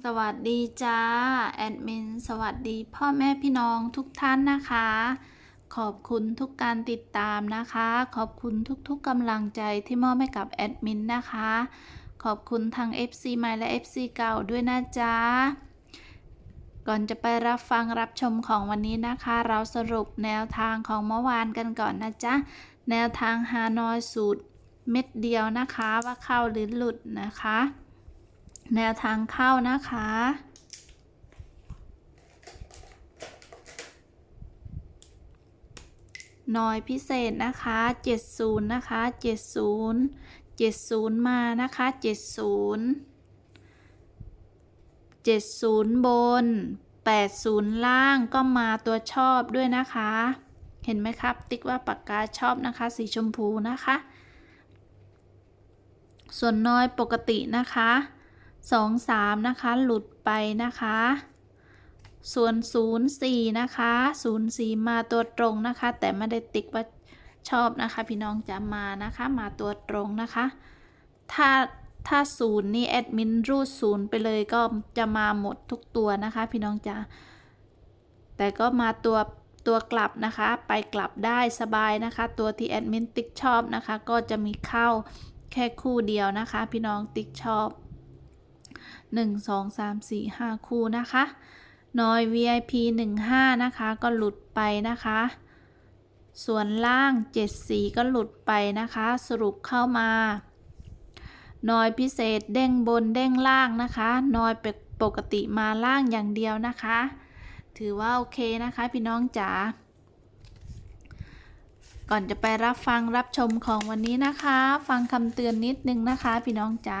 สวัสดีจ้า แอดมิน สวัสดีพ่อแม่พี่น้องทุกท่านนะคะ ขอบคุณทุกการติดตามนะคะ ขอบคุณทุกๆกำลังใจที่มอบให้กับแอดมินนะคะ ขอบคุณทาง FC ใหม่และ FC เก่าด้วยนะจ๊ะก่อนจะไปรับฟังรับชมของวันนี้นะคะ เราสรุปแนวทางของเมื่อวานกันก่อนนะจ๊ะ แนวทางฮานอยสูตรเม็ดเดียวนะคะว่าเข้าหรือหลุดนะคะ แนวทางเข้านะคะหน่อยพิเศษนะคะ 70 นะคะ 70 70 มานะคะ 70 70 บน 80 ล่างก็มาตัวชอบด้วยนะคะ เห็นไหมครับ ติ๊กว่าปากกาชอบนะคะ สีชมพูนะคะ ส่วนน้อยปกตินะคะ 2 3นะคะ หลุดไปนะคะ ส่วน0 4นะคะ0 4มาตัวตรงนะคะ แต่ไม่ได้ติ๊กว่าชอบนะคะ พี่น้องจะมานะคะ มาตัวตรงนะคะ ถ้าถ้าศูนย์นี่แอดมินรูดศูนย์ไปเลยก็จะมาหมดทุกตัวนะคะ พี่น้องจะแต่ก็มาตัวตัวกลับนะคะ ไปกลับได้สบายนะคะ ตัวที่แอดมินติ๊กชอบนะคะ ก็จะมีเข้าแค่คู่เดียวนะคะ พี่น้องติ๊กชอบ 1 2 3 4 5 คู่นะคะน้อย VIP 15 นะคะ ก็หลุดไปนะคะ ส่วนล่าง 74 ก็หลุดไปนะคะ สรุปเข้ามาน้อยพิเศษเด้งบนเด้งล่างนะคะน้อยปกติมาล่างอย่างเดียวนะคะ ถือว่าโอเคนะคะพี่น้องจ๋า ก่อนจะไปรับฟังรับชมของวันนี้นะคะ ฟังคำเตือนนิดนึงนะคะ พี่น้องจ๋า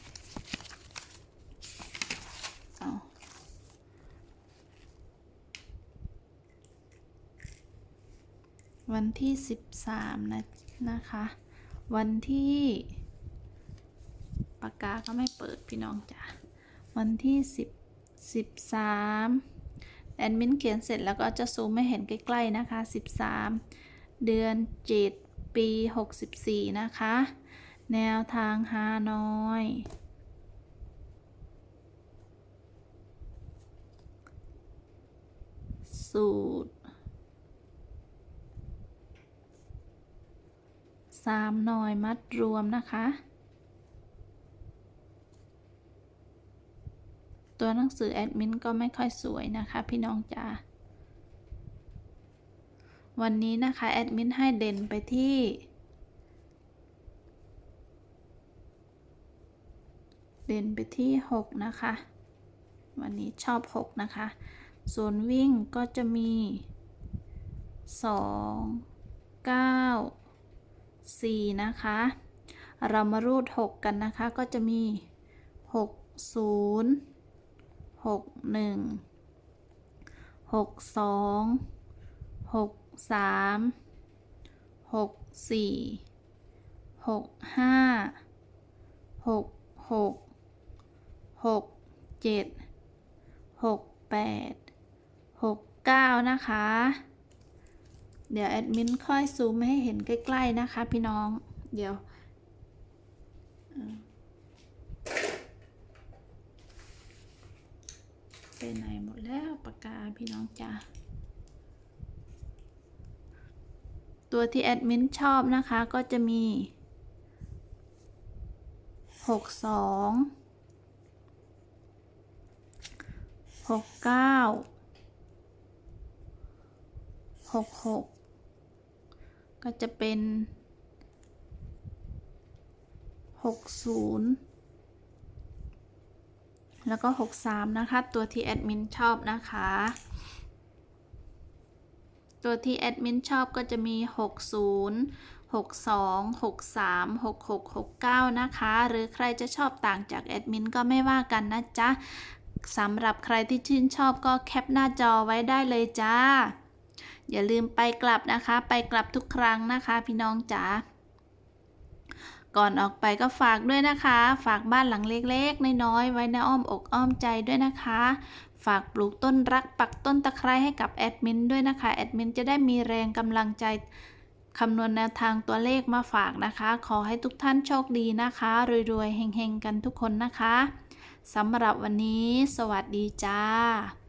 อา วันที่ 13 นะนะคะ วันที่ปากกาก็ไม่เปิดพี่น้องจ๋าวันที่ 10 13 แอดมินเขียนเสร็จแล้วก็จะซูมไม่เห็นใกล้ๆนะคะ 13 เดือน 7 ปี 64 นะคะ แนวทางฮานอยสูตร สามหน่อยมัดรวมนะคะ ตัวหนังสือแอดมินก็ไม่ค่อยสวยนะคะ พี่น้องจ๋าวันนี้นะคะแอดมินให้เด่นไปที่เด่นไปที่ 6 นะคะ วันนี้ชอบ 6 นะคะ ส่วนวิ่งก็จะมี 2 9 4 นะคะ เรามารูด 6 กันนะคะ ก็จะมี 6 0 6 1 6 2 6 3 6 4 6 5 6 6 6 7 6 8 6 9 นะคะ เดี๋ยวแอดมินค่อยซูมให้เห็นใกล้ๆนะคะ พี่น้อง เดี๋ยว ไปไหนหมดแล้วปากกาพี่น้องจ้าตัวที่แอดมินชอบนะคะก็จะมีหกสองห ก็จะเป็นหกศูนย์แล้วก็หกสามนะคะ ตัวที่แอดมินชอบนะคะ ตัวที่แอดมินชอบก็จะมี 60 62 63 66 69 นะคะ หรือใครจะชอบต่างจากแอดมินก็ไม่ว่ากันนะจ๊ะ สำหรับใครที่ชื่นชอบก็แคปหน้าจอไว้ได้เลยจ้า อย่าลืมไปกลับนะคะ ไปกลับทุกครั้งนะคะ พี่น้องจ๋าก่อนออกไปก็ฝากด้วยนะคะ ฝากบ้านหลังเล็กๆ น้อยๆ ไว้ในอ้อมอกอ้อมใจด้วยนะคะ ฝากปลูกต้นรักปักต้นตะไคร้ให้กับแอดมินด้วยนะคะ แอดมินจะได้มีแรงกำลังใจคำนวณแนวทางตัวเลขมาฝากนะคะ ขอให้ทุกท่านโชคดีนะคะ รวยๆ เฮงๆ กันทุกคนนะคะ สำหรับวันนี้ สวัสดีจ้า